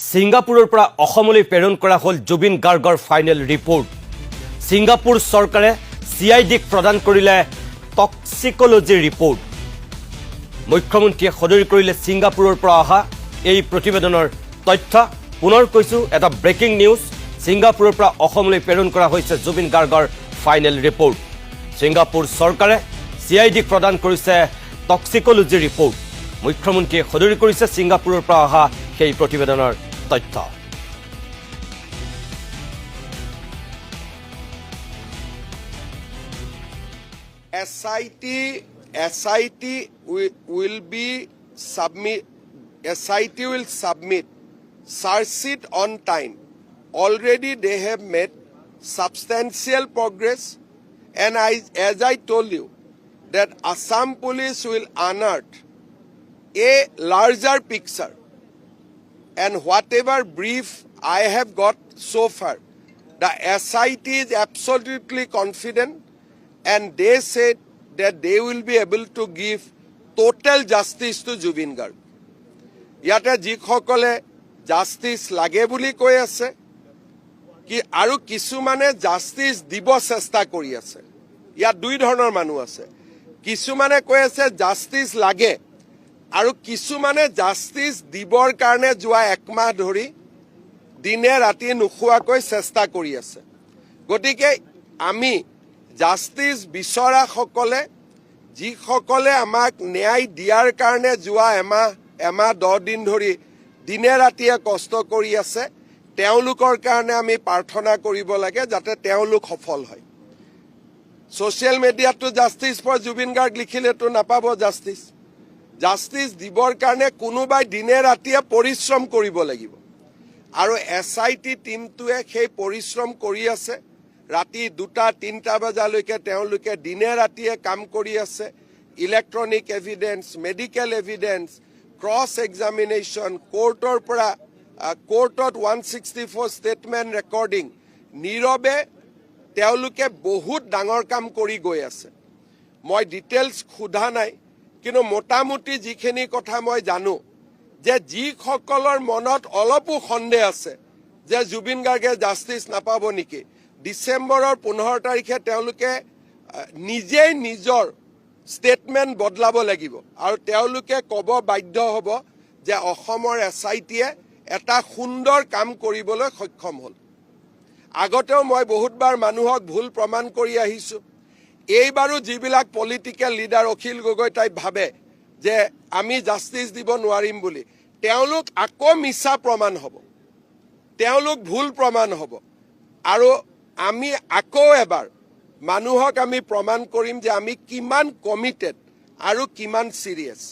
ছিংগাপুৰৰ পৰা অসমলৈ প্ৰেৰণ কৰা হ'ল জুবিন গাৰ্গৰ ফাইনেল ৰিপৰ্ট। ছিংগাপুৰ চৰকাৰে চি আই ডিক প্ৰদান কৰিলে টক্সিকলজি ৰিপৰ্ট। মুখ্যমন্ত্ৰীয়ে সদৰি কৰিলে ছিংগাপুৰৰ পৰা অহা এই প্ৰতিবেদনৰ তথ্য। পুনৰ কৈছোঁ এটা ব্ৰেকিং নিউজ ছিংগাপুৰৰ পৰা অসমলৈ প্ৰেৰণ কৰা হৈছে জুবিন গাৰ্গৰ ফাইনেল ৰিপৰ্ট। ছিংগাপুৰ চৰকাৰে চি আই ডিক প্ৰদান কৰিছে টক্সিকলজি ৰিপৰ্ট। মুখ্যমন্ত্ৰীয়ে সদৰি কৰিছে ছিংগাপুৰৰ পৰা অহা সেই প্ৰতিবেদনৰ। তথ্য SIT, SIT will be submit, SIT will submit search sheet on time. Already they have made substantial progress and I, as I told you, that Assam police will unearth a larger picture and whatever brief I have got so far, the SIT is absolutely confident and they said that they will be able to give total justice to Jubin Garg. ইয়াতে যিসকলে justice লাগে বুলি কৈ আছে কি আৰু কিছুমানে justice দিব চেষ্টা কৰি আছে ইয়াত দুই ধৰণৰ মানুহ আছে কিছুমানে কৈ আছে জাষ্টিচ লাগে আৰু কিছুমানে জাষ্টিচ দিবৰ কাৰণে যোৱা একমাহ ধৰি দিনে ৰাতি নোখোৱাকৈ চেষ্টা কৰি আছে। গতিকে আমি জাষ্টিচ বিচৰাসকলে, যিসকলে আমাক ন্যায় দিয়াৰ কাৰণে যোৱা এমাহ এমাহ, দহ দিন ধৰি দিনে ৰাতিয়ে কষ্ট কৰি আছে, তেওঁলোকৰ কাৰণে আমি প্ৰাৰ্থনা কৰিব লাগে যাতে তেওঁলোক সফল হয়। ছ'চিয়েল মিডিয়াততো জাষ্টিচ ফৰ জুবিন গাৰ্গ লিখিলেতো নাপাব জাষ্টিচ জাষ্টিচ দিবৰ কাৰণে কোনোবাই দিনে ৰাতিয়ে পৰিশ্ৰম কৰিব লাগিব। আৰু এছ আই টি টীমটোৱে সেই পৰিশ্ৰম কৰি আছে। ৰাতি দুটা, তিনিটা বজালৈকে তেওঁলোকে দিনে ৰাতিয়ে কাম কৰি আছে। Electronic evidence, medical evidence, cross examination, কোৰ্টৰ পৰা কোৰ্টত one sixty four statement recording. নীৰৱে তেওঁলোকে বহুত ডাঙৰ কাম কৰি গৈ আছে। মই ডিটেইলছ সোধা নাই। কিন্তু মোটামুটি যিখিনি কথা মই জানো যে যিসকলৰ মনত অলপো সন্দেহ আছে যে জুবিন গাৰ্গে জাষ্টিচ নাপাব নেকি ডিচেম্বৰৰ পোন্ধৰ তাৰিখে তেওঁলোকে নিজেই নিজৰ ষ্টেটমেণ্ট বদলাব লাগিব আৰু তেওঁলোকে ক'ব বাধ্য হ'ব যে অসমৰ এছ আই টিয়ে এটা সুন্দৰ কাম কৰিবলৈ সক্ষম হ'ল। আগতেও মই বহুতবাৰ মানুহক ভুল প্ৰমাণ কৰি আহিছো। এইবাৰো যিবিলাক political leader Akhil Gogoi type ভাবে যে আমি জাষ্টিছ দিব নোৱাৰিম বুলি, তেওঁলোক আকৌ মিছা প্ৰমাণ হ'ব। তেওঁলোক ভুল প্ৰমাণ হ'ব। আৰু আমি আকৌ এবাৰ মানুহক আমি প্ৰমাণ কৰিম যে আমি কিমান কমিটেড আৰু কিমান চিৰিয়াছ